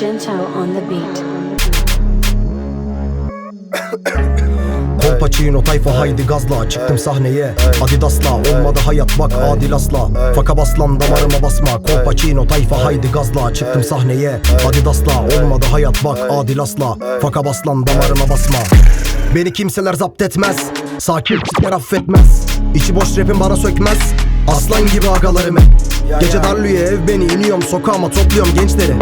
Shinto on the beat. Tayfa haydi gazla. Çıktım sahneye Adidas'la. Olmadı hayat bak adil asla. Faka baslan damarıma basma. Kolpaçino tayfa haydi gazla. Çıktım sahneye Adidas'la. Olmadı hayat bak adil asla. Faka baslan damarıma basma. Beni kimseler zapt etmez. Sakin tipler affetmez. İçi boş rapim bana sökmez Aslan gibi agalarım Gece darlıyor ev beni iniyorum sokağıma topluyorum gençleri.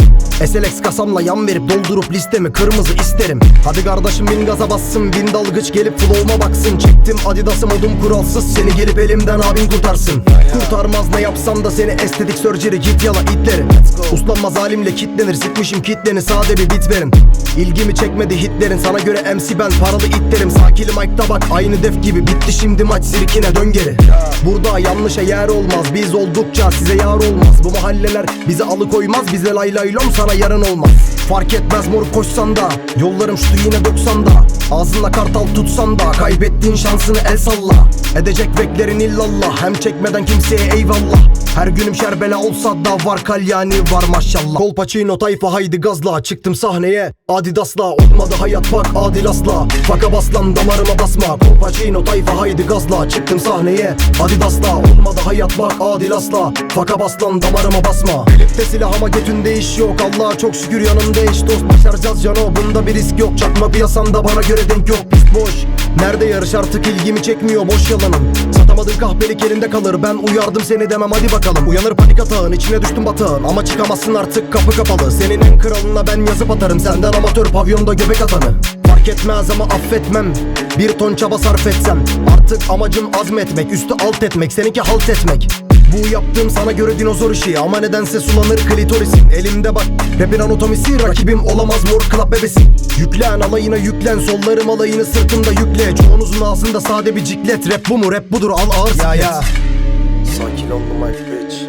SLX kasamla yan verip doldurup listemi kırmızı isterim. Hadi kardeşim bin gaza bassın bin dalgıç gelip flow'uma baksın. Çektim adidasım odum kuralsız seni gelip elimden abin kurtarsın. Kurtarmaz ne yapsam da seni estetik surgery git yala itlerim. Uslanmaz halimle kitlenir sikmişim kitleni sade bir bit verin İlgimi çekmedi hitlerin. Sana göre MC ben paralı itlerim. Sakili mic'ta bak aynı def gibi. Bitti şimdi maç sirkine dön geri. Burada yanlışa yer olmaz. Biz oldukça size yar olmaz. Bu mahalleler bizi alıkoymaz. Bize lay lay sana yarın olmaz Fark etmez mor koşsan da. Yollarım şutu yine 90'da Ağzında kartal tutsan da. Kaybettiğin şansını el salla. Edecek beklerin illallah. Hem çekmeden kimseye eyvallah. Her günüm şerbela olsa da var kalyani var maşallah. Kolpaçino tayfa haydi gazla. Çıktım sahneye. Adidas'la. Olmadı hayat bak adil asla Faka baslan damarıma basma. Kolpaçino tayfa haydi gazla. Çıktım sahneye. Adidas'la. Olmadı hayat bak adil asla Faka baslan damarıma basma. Elipte silah ama götünde iş yok. Allah'a çok şükür yanımda eş dost Başaracağız cano bunda bir risk yok. Çakma piyasanda bana göre denk yok. Pist boş. Nerede yarış artık ilgimi çekmiyor. Boş yalanım. Satamadığın kahpelik elinde kalır. Ben uyardım seni demem. Hadi bakalım. Uyanır panik atağın içine düştüm batağın. Ama çıkamazsın artık. Kapı kapalı. Senin en kralına ben yazıp atarım. Senden amatör pavyonda göbek atanı. Fark etmez ama affetmem. Bir ton çaba sarf etsem. Artık amacım azmetmek Üstü alt etmek seninki halt etmek bu yaptığım sana göre dinozor işi. Ama nedense sulanır klitorisim. Elimde bak rapin anatomisi. Rakibim olamaz mor club bebesi Yüklen alayına yüklen. Sollarım alayını sırtımda yükle. Çoğunuzun ağzında sade bir ciklet. Rap bu mu? Rap budur. Al ağır ya ya. Sakin ol Mike